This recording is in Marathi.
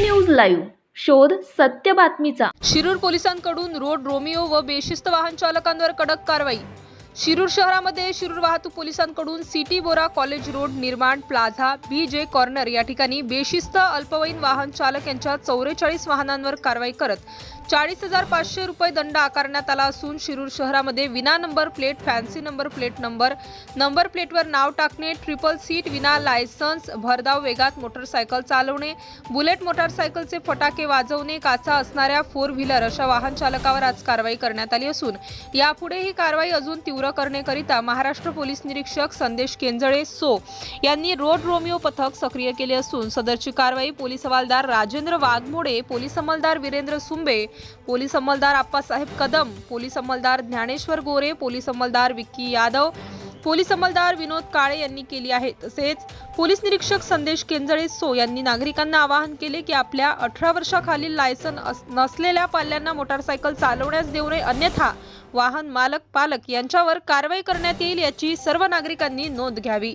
लाईव्ह. शोध सत्य बातमीचा. शिरूर पोलिसांकडून रोड रोमिओ व बेशिस्त वाहन चालकांवर कडक कारवाई. शिरूर शहरामध्ये शिरूर वाहतूक पोलिसांकडून city Bora college road Nirman plaza B J corner या ठिकाणी बेशिस्त अल्पवयीन वाहन चालक यांच्या चौवेचाळीस वाहनांवर कारवाई करत चाळीस हजार पाचशे रुपये दंड आकारण्यात आला असून शिरूर शहरामध्ये विना number plate fancy number plate number number प्लेटवर नाव टाकणे ट्रिपल सीट विना लायसन्स भरधाव वेगात मोटरसायकल चालवणे बुलेट मोटारसायकलचे फटाके वाजवणे काचा असणाऱ्या फोर व्हीलर अशा वाहन चालकावर आज कारवाई करण्यात आली असून यापुढे ही कारवाई अजून तीव्र करण्याकरिता महाराष्ट्र पोलीस निरीक्षक संदेश केंजळे सो यांनी रोड रोमिओ पथक सक्रिय केले असून सदरची कारवाई पोलीस हवालदार राजेंद्र वाघमोडे पोलीस अंमलदार वीरेंद्र सुंबे पोलीस अंमलदार आप्पासाहेब कदम पोलीस अंमलदार ज्ञानेश्वर गोरे पोलीस अंमलदार विक्की यादव पोलीस अंमलदार विनोद काळे यांनी केली आहे. तसेच पोलीस निरीक्षक संदेश केंजळे सो यांनी नागरिकांना आवाहन केले की आपल्या अठरा वर्षाखालील लायसन अस- नसलेल्या पाल्यांना मोटारसायकल चालवण्यास देऊ नये. अन्यथा वाहन मालक पालक यांच्यावर कारवाई करण्यात येईल याची सर्व नागरिकांनी नोंद घ्यावी.